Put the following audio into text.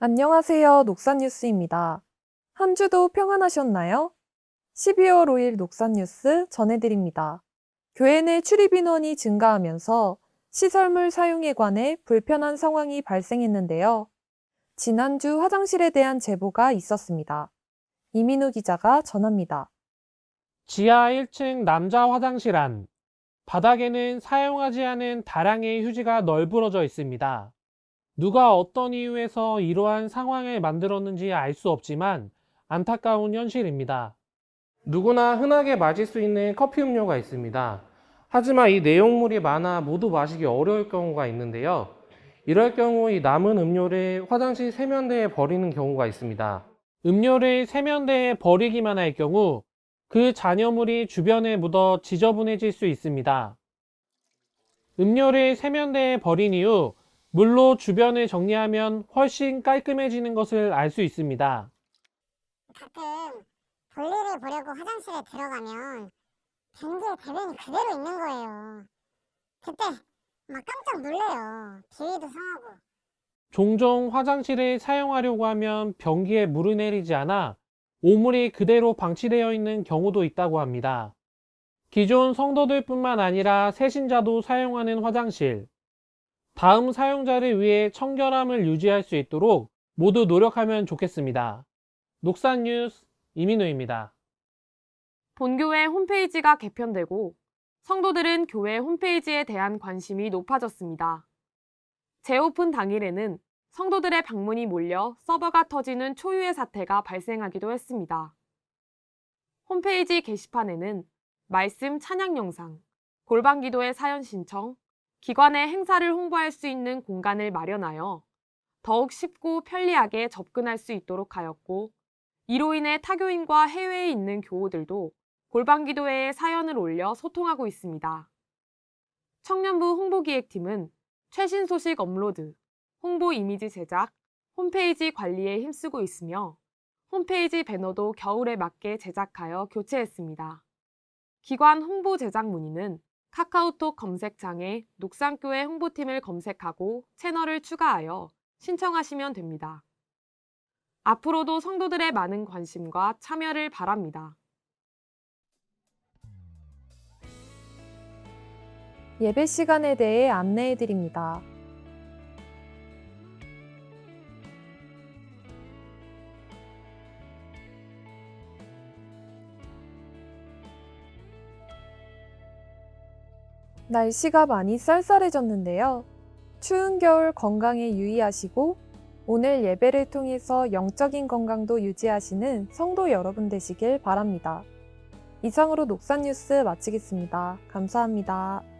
안녕하세요. 녹산뉴스입니다. 한 주도 평안하셨나요? 12월 5일 녹산뉴스 전해드립니다. 교회 내 출입인원이 증가하면서 시설물 사용에 관해 불편한 상황이 발생했는데요. 지난주 화장실에 대한 제보가 있었습니다. 이민우 기자가 전합니다. 지하 1층 남자 화장실 안. 바닥에는 사용하지 않은 다량의 휴지가 널브러져 있습니다. 누가 어떤 이유에서 이러한 상황을 만들었는지 알 수 없지만 안타까운 현실입니다. 누구나 흔하게 마실 수 있는 커피 음료가 있습니다. 하지만 이 내용물이 많아 모두 마시기 어려울 경우가 있는데요. 이럴 경우 이 남은 음료를 화장실 세면대에 버리는 경우가 있습니다. 음료를 세면대에 버리기만 할 경우 그 잔여물이 주변에 묻어 지저분해질 수 있습니다. 음료를 세면대에 버린 이후 물로 주변을 정리하면 훨씬 깔끔해지는 것을 알 수 있습니다. 가끔 볼일을 보려고 화장실에 들어가면 변기에 대변이 그대로 있는 거예요. 그때 막 깜짝 놀래요. 비위도 상하고. 종종 화장실을 사용하려고 하면 변기에 물을 내리지 않아 오물이 그대로 방치되어 있는 경우도 있다고 합니다. 기존 성도들뿐만 아니라 새신자도 사용하는 화장실. 다음 사용자를 위해 청결함을 유지할 수 있도록 모두 노력하면 좋겠습니다. 녹산 뉴스 이민우입니다. 본교회 홈페이지가 개편되고 성도들은 교회 홈페이지에 대한 관심이 높아졌습니다. 재오픈 당일에는 성도들의 방문이 몰려 서버가 터지는 초유의 사태가 발생하기도 했습니다. 홈페이지 게시판에는 말씀 찬양 영상, 골방 기도의 사연 신청, 기관의 행사를 홍보할 수 있는 공간을 마련하여 더욱 쉽고 편리하게 접근할 수 있도록 하였고, 이로 인해 타교인과 해외에 있는 교우들도 골방 기도회에 사연을 올려 소통하고 있습니다. 청년부 홍보기획팀은 최신 소식 업로드, 홍보 이미지 제작, 홈페이지 관리에 힘쓰고 있으며 홈페이지 배너도 겨울에 맞게 제작하여 교체했습니다. 기관 홍보 제작 문의는 카카오톡 검색창에 녹산교회 홍보팀을 검색하고 채널을 추가하여 신청하시면 됩니다. 앞으로도 성도들의 많은 관심과 참여를 바랍니다. 예배 시간에 대해 안내해 드립니다. 날씨가 많이 쌀쌀해졌는데요. 추운 겨울 건강에 유의하시고 오늘 예배를 통해서 영적인 건강도 유지하시는 성도 여러분 되시길 바랍니다. 이상으로 녹산 뉴스 마치겠습니다. 감사합니다.